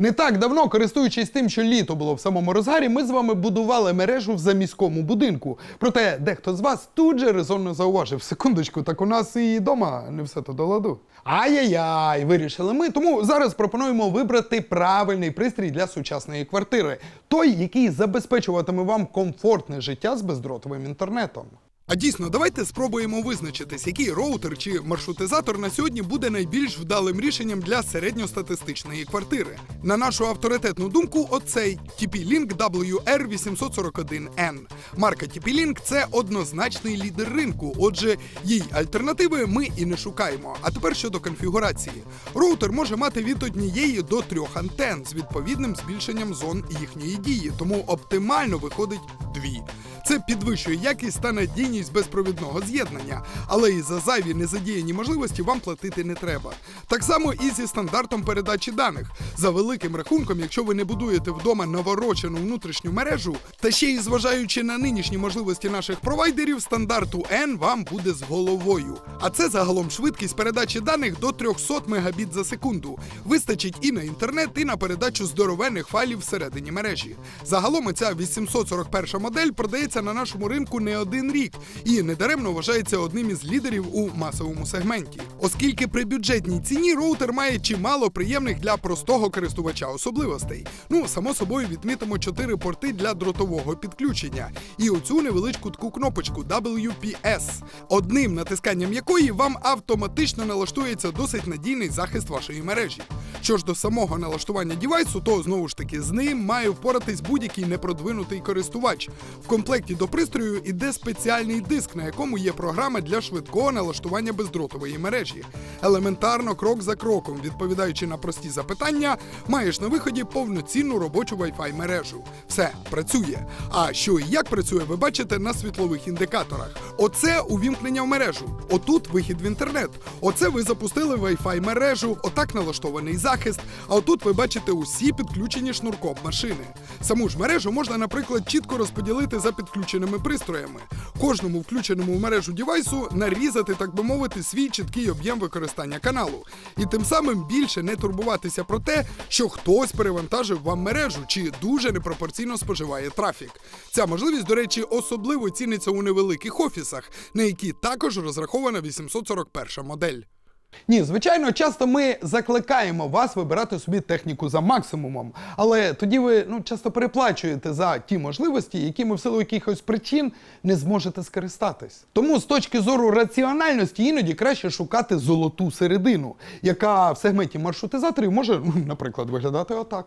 Не так давно, користуючись тим, що літо було в самому розгарі, ми з вами будували мережу в заміському будинку. Проте дехто з вас тут же резонно зауважив: секундочку, так у нас і вдома не все то до ладу. Ай-яй-яй, вирішили ми. Тому зараз пропонуємо вибрати правильний пристрій для сучасної квартири. Той, який забезпечуватиме вам комфортне життя з бездротовим інтернетом. А дійсно, давайте спробуємо визначитись, який роутер чи маршрутизатор на сьогодні буде найбільш вдалим рішенням для середньостатистичної квартири. На нашу авторитетну думку, оцей TP-Link WR841N. Марка TP-Link – це однозначний лідер ринку, отже, їй альтернативи ми і не шукаємо. А тепер щодо конфігурації. Роутер може мати від однієї до трьох антен з відповідним збільшенням зон їхньої дії, тому оптимально виходить дві. Це підвищує якість та надійність безпровідного з'єднання, але і за зайві незадіяні можливості вам платити не треба. Так само і зі стандартом передачі даних. За великим рахунком, якщо ви не будуєте вдома наворочену внутрішню мережу, та ще й зважаючи на нинішні можливості наших провайдерів, стандарту N вам буде з головою. А це загалом швидкість передачі даних до 300 мегабіт за секунду. Вистачить і на інтернет, і на передачу здоровенних файлів всередині мережі. Загалом ця 841 модель продається на нашому ринку не один рік і недаремно вважається одним із лідерів у масовому сегменті. Оскільки при бюджетній ціні роутер має чимало приємних для простого користувача особливостей. Ну, само собою відмітимо 4 порти для дротового підключення і оцю невеличку таку кнопочку WPS, одним натисканням якої вам автоматично налаштується досить надійний захист вашої мережі. Що ж до самого налаштування дівайсу, то знову ж таки з ним має впоратись будь-який непродвинутий користувач. В комплекті до пристрою іде спеціальний диск, на якому є програма для швидкого налаштування бездротової мережі. Елементарно, крок за кроком, відповідаючи на прості запитання, маєш на виході повноцінну робочу Wi-Fi мережу. Все працює. А що і як працює, ви бачите на світлових індикаторах. Оце увімкнення в мережу. Отут вихід в інтернет. Оце ви запустили Wi-Fi мережу, отак налаштований захист. А отут ви бачите усі підключені шнурком машини. Саму ж мережу можна, наприклад, чітко розподілити за підключеними пристроями. Кожному включеному в мережу дівайсу нарізати, так би мовити, свій чіткий об'єм використання каналу. І тим самим більше не турбуватися про те, що хтось перевантажив вам мережу чи дуже непропорційно споживає трафік. Ця можливість, до речі, особливо ціниться у невеликих офісах, на які також розрахована 841 модель. Ні, звичайно, часто ми закликаємо вас вибирати собі техніку за максимумом, але тоді ви ну часто переплачуєте за ті можливості, якими в силу якихось причин не зможете скористатись. Тому з точки зору раціональності іноді краще шукати золоту середину, яка в сегменті маршрутизаторів може, ну, наприклад, виглядати отак.